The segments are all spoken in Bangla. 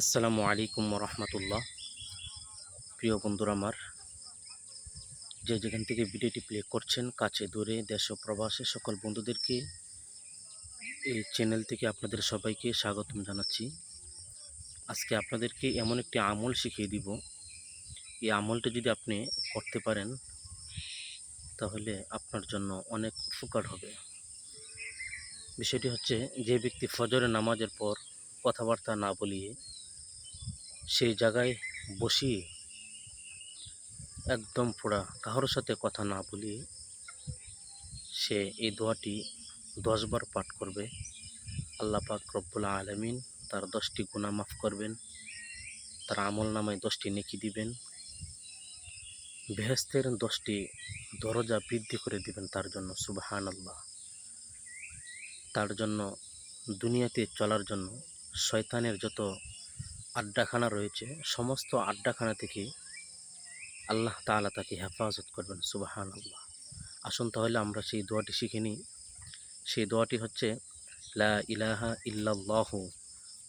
আসসালামু আলাইকুম রহমতুল্লাহ প্রিয় বন্ধুরা আমার, যে যেখান থেকে ভিডিওটি প্লে করছেন, কাছে দূরে, দেশ ও প্রবাসে সকল বন্ধুদেরকে এই চ্যানেল থেকে আপনাদের সবাইকে স্বাগতম জানাচ্ছি। আজকে আপনাদেরকে এমন একটি আমল শিখিয়ে দিব। এই আমলটি যদি আপনি করতে পারেন, তাহলে আপনার জন্য অনেক উপকার হবে। বিষয়টি হচ্ছে, যে ব্যক্তি ফজরের নামাজের পর কথাবার্তা না বলিয়ে সেই জায়গায় বসিয়ে একদম পুরা কারোর সাথে কথা না বলিয়ে সে এই দোয়াটি দশবার পাঠ করবে। আল্লাহ পাক রব্বুল আলমিন তার দশটি গুণা মাফ করবেন, তার আমল নামায় দশটি নেকি দিবেন বেহেস্তের দশটি দরজা বৃদ্ধি করে দিবেন তার জন্য সুবাহান আল্লাহ তার জন্য, দুনিয়াতে চলার জন্য, শয়তানের যত আড্ডাখানা রয়েছে। সমস্ত আড্ডাখানা থেকে আল্লাহ তাআলা তাকে হেফাজত করবেন সুবাহান আল্লাহ আসুন তাহলে আমরা সেই দোয়াটি শিখে নিই। সেই দোয়াটি হচ্ছে, লা ইলাহা ইল্লাল্লাহু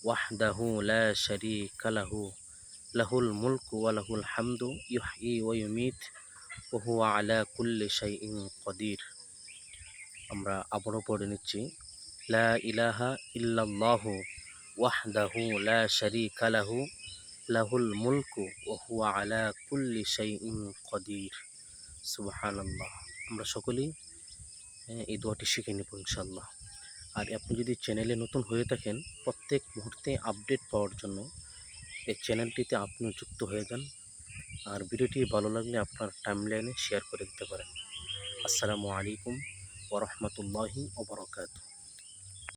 ওয়াহদাহু লা শারীকা লাহু, লাহুল মুলকু ওয়া লাহুল হামদু ইউহয়ি ওয়া ইউমিত, ওয়া হুয়া আলা কুল্লি শাইইন কদির। আমরা আবারও পড়ে নিচ্ছি, লা ইলাহা ইল্লাল্লাহু ওয়াহদাহু লা শারীকা লাহু লাহুল মুলকু ওয়া হুয়া আলা কুল্লি শাইইন কদির সুবহানাল্লাহ। আমরা সকলেই এই দোয়াটি শিখে নেব ইনশাল্লাহ আর আপনি যদি চ্যানেলে নতুন হয়ে থাকেন, প্রত্যেক মুহূর্তে আপডেট পাওয়ার জন্য এই চ্যানেলটিতে আপনিও যুক্ত হয়ে যান। আর ভিডিওটি ভালো লাগলে আপনার টাইমলাইনে শেয়ার করে দিতে পারেন। আসসালামু আলাইকুম ওরহমতুল্লাহি ওবরাকাতুহ